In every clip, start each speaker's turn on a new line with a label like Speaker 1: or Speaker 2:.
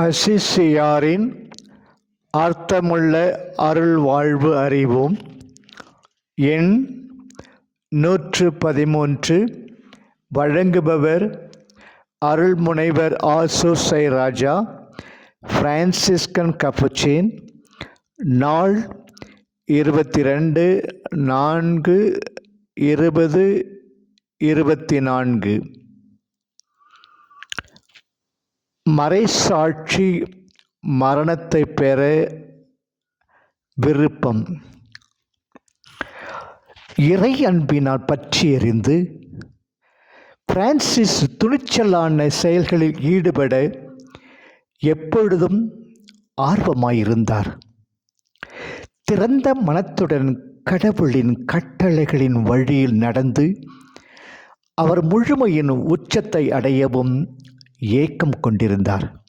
Speaker 1: அசிசியாரின் அர்த்தமுள்ள அருள் வாழ்வு அறிவும் எண் நூற்று பதிமூன்று வழங்குபவர் அருள்முனைவர் ஆசூசை ராஜா பிரான்சிஸ்கன் கபுச்சின். நாள் இருபத்தி ரெண்டு நான்கு இருபது இருபத்தி நான்கு. மறைசாட்சி மரணத்தை பெற விருப்பம். இறை அன்பினால் பற்றி எறிந்து பிரான்சிஸ் துணிச்சலான செயல்களில் ஈடுபட எப்பொழுதும் ஆர்வமாயிருந்தார். திறந்த மனத்துடன் கடவுளின் கட்டளைகளின் வழியில் நடந்து அவர் முழுமையின் உச்சத்தை அடையவும் ஏக்கம் கொண்டிருந்தார்.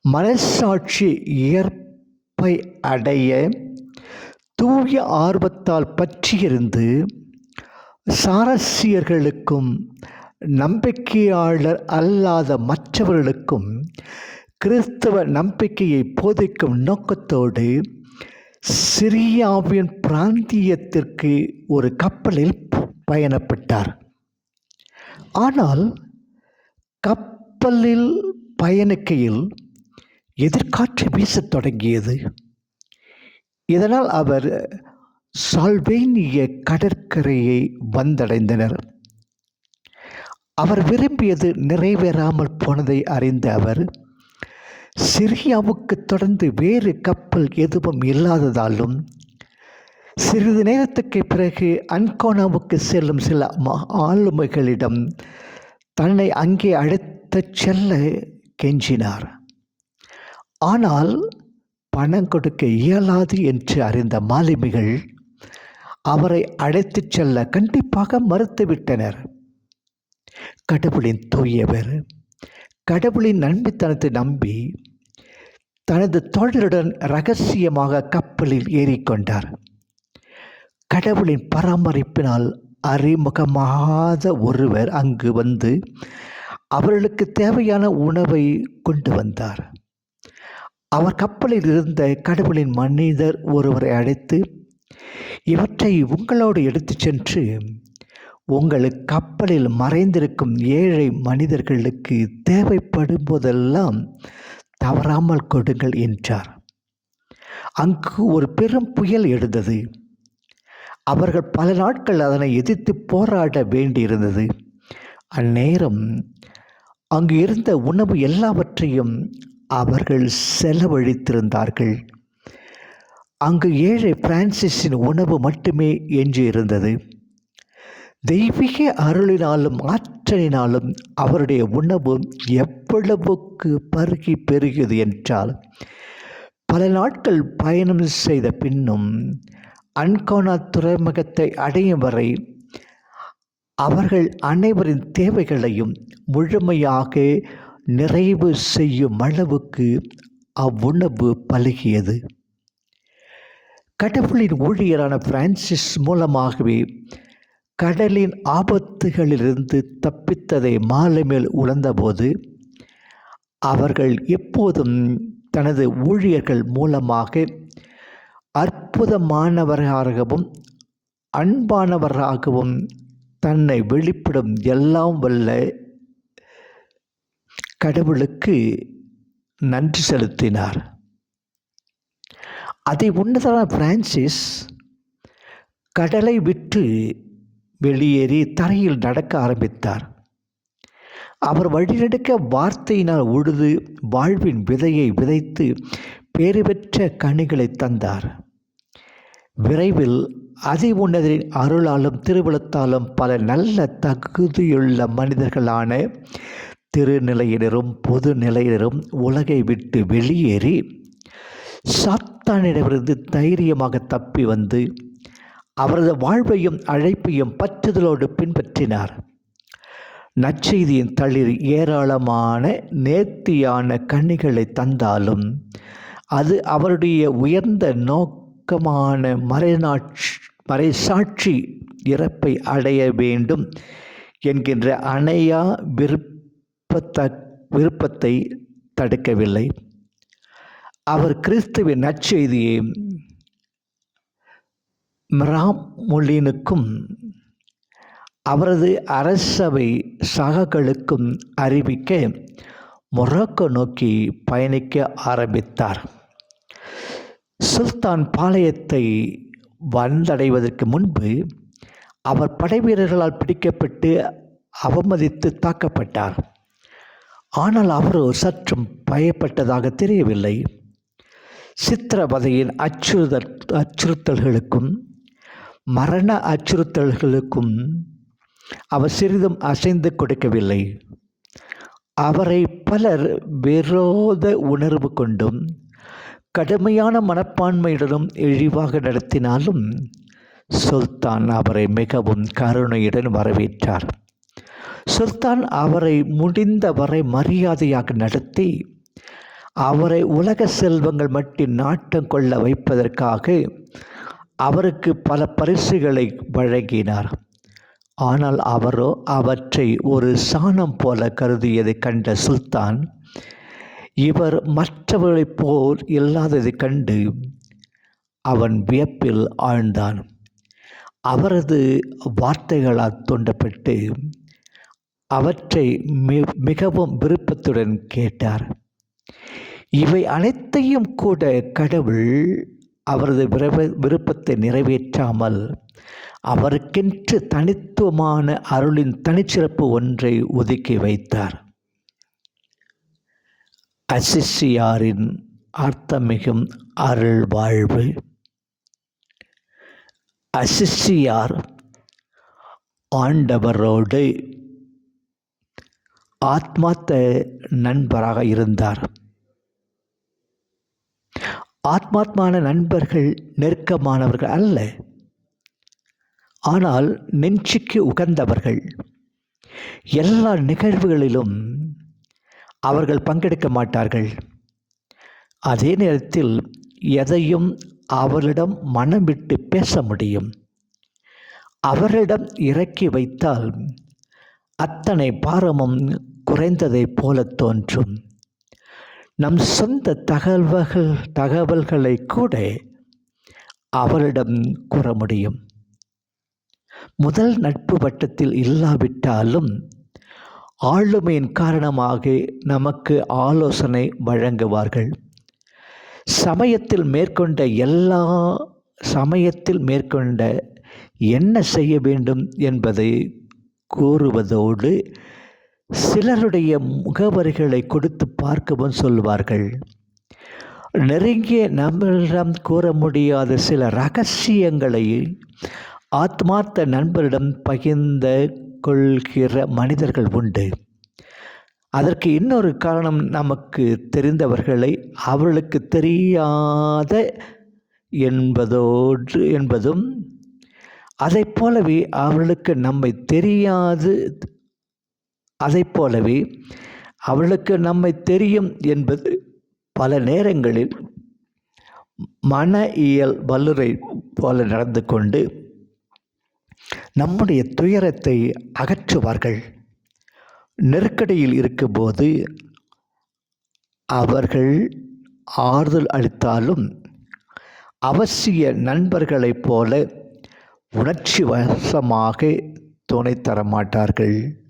Speaker 1: மனசாட்சி இயற்பை அடைய தூய ஆர்வத்தால் பற்றியிருந்து சாரசியர்களுக்கும் நம்பிக்கையாளர் அல்லாத மற்றவர்களுக்கும் கிறிஸ்தவ நம்பிக்கையை போதிக்கும் நோக்கத்தோடு சிரியாவின் பிராந்தியத்திற்கு ஒரு கப்பலில் பயணப்பட்டார். ஆனால் கப்பலில் பயணிக்கையில் எதிர்காற்று வீசத் தொடங்கியது. இதனால் அவர் சால்வேனிய கடற்கரையை வந்தடைந்தனர். அவர் விரும்பியது நிறைவேறாமல் போனதை அறிந்த அவர் சிரியாவுக்கு தொடர்ந்து வேறு கப்பல் எதுவும் இல்லாததாலும் சிறிது நேரத்துக்கு பிறகு அன்கோனாவுக்கு செல்லும் சில ஆளுமைகளிடம் தன்னை அங்கே அழைத்துச் செல்ல கெஞ்சினார். ஆனால் பணம் கொடுக்க இயலாது என்று அறிந்த மாலுமிகள் அவரை அழைத்துச் செல்ல கண்டிப்பாக மறுத்துவிட்டனர். கடவுளின் தூயவர் கடவுளின் நன்மைத்தனத்தை நம்பி தனது தோழருடன் ரகசியமாக கப்பலில் ஏறிக்கொண்டார். கடவுளின் பராமரிப்பினால் அறிமுகமாகாத ஒருவர் அங்கு வந்து அவர்களுக்கு தேவையான உணவை கொண்டு வந்தார். அவர் கப்பலில் இருந்த கடவுளின் மனிதர் ஒருவரை அழைத்து இவற்றை உங்களோடு எடுத்துச் சென்று உங்கள் கப்பலில் மறைந்திருக்கும் ஏழை மனிதர்களுக்கு தேவைப்படும் போதெல்லாம் தவறாமல் கொடுங்கள் என்றார். அங்கு ஒரு பெரும் புயல் எழுந்தது. அவர்கள் பல நாட்கள் அதனை எதிர்த்து போராட வேண்டியிருந்தது. அந்நேரம் அங்கு இருந்த உணவு எல்லாவற்றையும் அவர்கள் செலவழித்திருந்தார்கள். அங்கு ஏழை பிரான்சிஸின் உணவு மட்டுமே எஞ்சியிருந்தது. தெய்வீக அருளினாலும் ஆற்றலினாலும் அவருடைய உணவு எவ்வளவுக்கு பருகி பெருகியது என்றால் பல நாட்கள் பயணம் செய்த பின்னும் அன்கோனா துறைமுகத்தை அடையும் வரை அவர்கள் அனைவரின் தேவைகளையும் முழுமையாக நிறைவு செய்யும் அளவுக்கு அவ்வுணவு பழகியது. கடவுளின் ஊழியரான பிரான்சிஸ் மூலமாகவே கடலின் ஆபத்துகளிலிருந்து தப்பித்ததை மாலை மேல் உணர்ந்தபோது அவர்கள் எப்போதும் தனது ஊழியர்கள் மூலமாக அற்புதமானவராகவும் அன்பானவராகவும் தன்னை வெளிப்படும் எல்லாம் வல்ல கடவுளுக்கு நன்றி செலுத்தினார். அதை உன்னதான பிரான்சிஸ் கடலை விட்டு வெளியேறி தரையில் நடக்க ஆரம்பித்தார். அவர் வழிநடுக்க வார்த்தையினால் உழுது வாழ்வின் விதையை விதைத்து பேறு பெற்ற கனிகளை தந்தார். விரைவில் அதி உன்னதரின் அருளாலும் திருவிழத்தாலும் பல நல்ல தகுதியுள்ள மனிதர்களான திருநிலையினரும் பொது நிலையினரும் உலகை விட்டு வெளியேறி சாத்தானிடமிருந்து தைரியமாக தப்பி வந்து அவரது வாழ்வையும் அழைப்பையும் பற்றுதலோடு பின்பற்றினார். நற்செய்தியின் தளிர் ஏராளமான நேர்த்தியான கண்ணிகளை தந்தாலும் அது அவருடைய உயர்ந்த நோக்கமான மறைநாட்சி மறைசாட்சி இறப்பை அடைய வேண்டும் என்கின்ற அணையா விருப்பத்த விருப்பத்தை தடுக்கவில்லை. அவர் கிறிஸ்துவின் நற்செய்தியை மிராமுலினுக்கும் அவரது அரசவை சககளுக்கும் அறிவிக்க மொராக்கோ நோக்கி பயணிக்க ஆரம்பித்தார். சுல்தான் பாளையத்தை வந்தடைவதற்கு முன்பு அவர் படைவீரர்களால் பிடிக்கப்பட்டு அவமதித்து தாக்கப்பட்டார். ஆனால் அவரோ சற்றும் பயப்பட்டதாக தெரியவில்லை. சித்திரவதையின் அச்சுறுத்தல் அச்சுறுத்தல்களுக்கும் மரண அச்சுறுத்தல்களுக்கும் அவர் சிறிதும் அசைந்து கொடுக்கவில்லை. அவரை பலர் விரோத உணர்வு கொண்டும் கடுமையான மனப்பான்மையுடனும் இழிவாக நடத்தினாலும் சுல்தான் அவரை மிகவும் கருணையுடன் வரவேற்றார். சுல்தான் அவரை முடிந்தவரை மரியாதையாக நடத்தி அவரை உலக செல்வங்கள் மட்டும் நாட்டம் கொள்ள வைப்பதற்காக அவருக்கு பல பரிசுகளை வழங்கினார். ஆனால் அவரோ அவற்றை ஒரு சாணம் போல கருதியதை கண்ட சுல்தான் இவர் மற்றவர்களைப் போல் இல்லாததைக் கண்டு அவன் வியப்பில் ஆழ்ந்தான். அவரது வார்த்தைகளால் தூண்டப்பட்டு அவற்றை மிகவும் விருப்பத்துடன் கேட்டார். இவை அனைத்தையும் கூட கடவுள் அவரது விருப்பத்தை நிறைவேற்றாமல் அவருக்கென்று தனித்துவமான அருளின் தனிச்சிறப்பு ஒன்றை ஒதுக்கி வைத்தார். அசிஷியாரின் அர்த்தமிகும் அருள் வாழ்வு அசிஷியார் ஆண்டவரோடு ஆத்மாத்த நண்பராக இருந்தார். ஆத்மாத்மான நண்பர்கள் நெருக்கமானவர்கள் அல்ல. ஆனால் நெஞ்சுக்கு உகந்தவர்கள். எல்லா நிகழ்வுகளிலும் அவர்கள் பங்கெடுக்க மாட்டார்கள். அதே நேரத்தில் எதையும் அவரிடம் மனம் விட்டு பேச முடியும். அவரிடம் இறக்கி வைத்தால் அத்தனை பாரமும் குறைந்ததைப் போல தோன்றும். நம் சொந்த தகவல்கள் தகவல்களை கூட அவரிடம் கூற முடியும். முதல் நட்பு வட்டத்தில் இல்லாவிட்டாலும் ஆளுமையின் காரணமாக நமக்கு ஆலோசனை வழங்குவார்கள். சமயத்தில் மேற்கொண்ட எல்லா சமயத்தில் மேற்கொண்ட என்ன செய்ய வேண்டும் என்பதை கூறுவதோடு சிலருடைய முகவரிகளை கொடுத்து பார்க்கவும் சொல்வார்கள். நெருங்கிய நம்மளிடம் கூற முடியாத சில ரகசியங்களை ஆத்மார்த்த நண்பரிடம் பகிர்ந்த கொள்கிற மனிதர்கள் உண்டு. அதற்கு இன்னொரு காரணம் நமக்கு தெரிந்தவர்களை அவர்களுக்கு தெரியாத என்பதோடு என்பதும் அதை போலவே அவர்களுக்கு நம்மை தெரியாது அதை போலவே அவளுக்கு நம்மை தெரியும் என்பது பல நேரங்களில் மன இயல் வல்லுரை போல நடந்து கொண்டு நம்முடைய துயரத்தை அகற்றுவார்கள். நெருக்கடியில் இருக்கும்போது அவர்கள் ஆறுதல் அளித்தாலும் அவசிய நண்பர்களைப் போல உணர்ச்சி வசமாக துணை தர மாட்டார்கள்